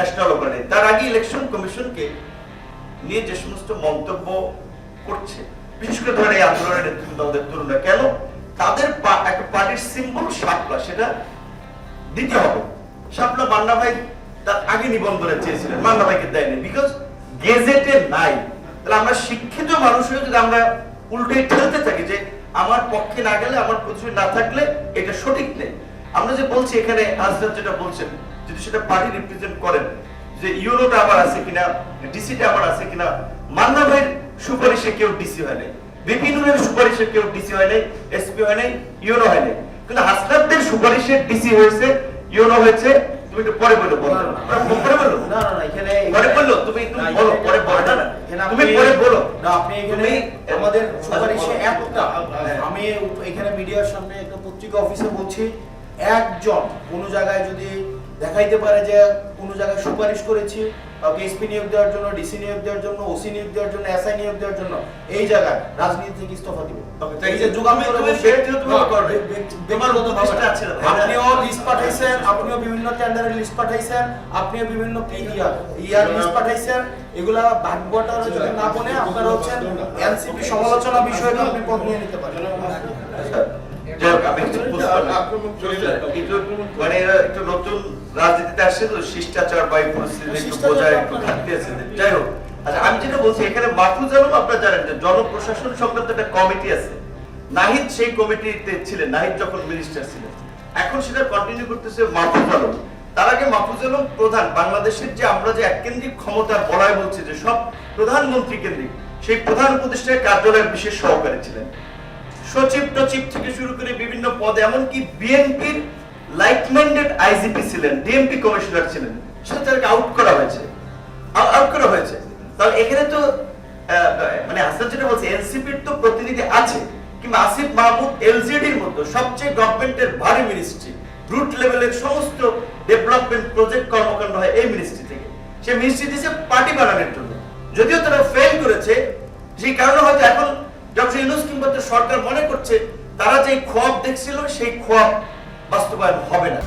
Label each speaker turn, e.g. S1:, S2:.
S1: National নেই তার আগে ইলেকশন কমিশনকে নিয়ে যে সমস্ত মন্তব্য করছে, বিশেষ করে ধরেন এই আন্দোলনের নেতৃত্ব দলের তরুণরা, কেন? তাদের একটা পার্টির সিম্বল শাপলা, সেটা দিতে হবে। শাপলা মান্না ভাই তার আগে নিবন্ধনে চেয়েছিলেন, মান্না ভাইকে দেয়নি বিকজ গেজেটে নাই। তাহলে আমরা শিক্ষিত মানুষ হয়ে যদি আমরা উল্টে ঠেলতে থাকি যে, আমার পক্ষে না গেলে, আমার প্রতিশোধ না থাকলে, এটা সঠিক নেই। আমরা যে বলছি এখানে হাজরাত যেটা বলছেন যদি সেটা পার্টি রিপ্রেজেন্ট করেন যে ইউরোটা আবার আছে কিনা ডিসিটা আবার আছে কিনা মান্না ভাইয়ের সুপারিশে কেউ ডিসি হয় নাই। বিপিনুরের সুপারিশে কেউ ডিসি হয় নাই এসপি হয় নাই ইউনো হয় নাই। কিন্তু হাসনাতদের সুপারিশে ডিসি হয়েছে ইউনো হয়েছে তুমি একটু পরে বলো বলো।
S2: না।
S1: পরে বলো।
S2: না না না এখানে
S1: পরে বলল তুমি তুমি বলো পরে বলো। না, তুমি পরে বলো।
S2: না আপনি এখানে আমাদের
S1: আচ্ছা,
S2: সুপারিশে
S1: বলো।
S2: একটা।
S1: হ্যাঁ।
S2: আমি এখানে মিডিয়ার সামনে একটা পত্রিকা অফিসে বলছি একজন কোনো জায়গায় যদি দেখাইতে পারে যে কোনো জায়গায় সুপারিশ করেছি কাউকে এসপি নিয়োগ দেওয়ার জন্য ডিসি নিয়োগ দেওয়ার জন্য ওসি নিয়োগ দেওয়ার জন্য এসআই নিয়োগ দেওয়ার জন্য এই জায়গায় রাজনীতি থেকে ইস্তফা দিব?
S1: Okay,
S2: এই যে যুগান্তর
S1: তুমি- তুমি
S2: বসে-
S1: ব্যক্তিগতভাবে
S2: না,
S1: করবে।
S2: ব্যক্তি-
S1: তোমার
S2: ব্যক্তিগতভাবে
S1: উপদেষ্টা
S2: না।
S1: আছে না,
S2: আপনিও লিস্ট পাঠাইছেন আপনিও বিভিন্ন টেন্ডারের লিস্ট পাঠাইছেন আপনিও বিভিন্ন ইয়ার ইয়ার লিস্ট পাঠাইছেন এগুলা ভাগ্যটা যদি না বনে আপনারা হচ্ছেন এনসিপি সমালোচনা বিষয়ে আপনি পদ নিয়ে নিতে পারেন।
S1: আচ্ছা, হোক, আমি কিছু মানে এরা একটু নতুন রাজনীতিতে আসছে তো শিষ্টাচার বা পরিস্থিতি একটু বোঝায় একটু ঘাটতি আছে। যাই হোক আচ্ছা আমি যেটা বলছি এখানে মাহফুজ আলম আপনারা জানেন যে জনপ্রশাসন সংক্রান্ত একটা কমিটি আছে। নাহিদ সেই কমিটিতে ছিলেন নাহিদ যখন মিনিস্টার ছিলেন। এখন সেটা কন্টিনিউ করতেছে মাহফুজ আলম। তার আগে মাহফুজ আলম প্রধান বাংলাদেশের যে আমরা যে এককেন্দ্রিক ক্ষমতার বলয় বলছি যে সব প্রধানমন্ত্রী কেন্দ্রিক সেই প্রধান উপদেষ্টার কার্যালয়ের বিশেষ সহকারী ছিলেন। সচিব টচিব থেকে শুরু করে পদে এমনকি বিএনপির লাইক মাইন্ডেড আইজিপি ছিলেন ডিএমপি কমিশনার ছিলেন, সেটা তাদেরকে আউট করা হয়েছে। আউট করা হয়েছে। তাহলে এখানে তো মানে হাসান যেটা বলছে এনসিপির তো প্রতিনিধি আছে, কিংবা আসিফ মাহমুদ এলজিডির মতো সবচেয়ে গভর্নমেন্টের ভারী মিনিস্ট্রি রুট লেভেলের সমস্ত ডেভেলপমেন্ট প্রজেক্ট কর্মকাণ্ড হয় এই মিনিস্ট্রি থেকে। সে মিনিস্ট্রি দিয়েছে পার্টি বানানোর জন্য। যদিও তারা ফেল করেছে, সেই কারণে হয়তো এখন ডক্টর ইউনুস কিংবা সরকার মনে করছে তারা যে খোয়াব দেখছিল সেই খোয়াব বাস্তবায়ন হবে না।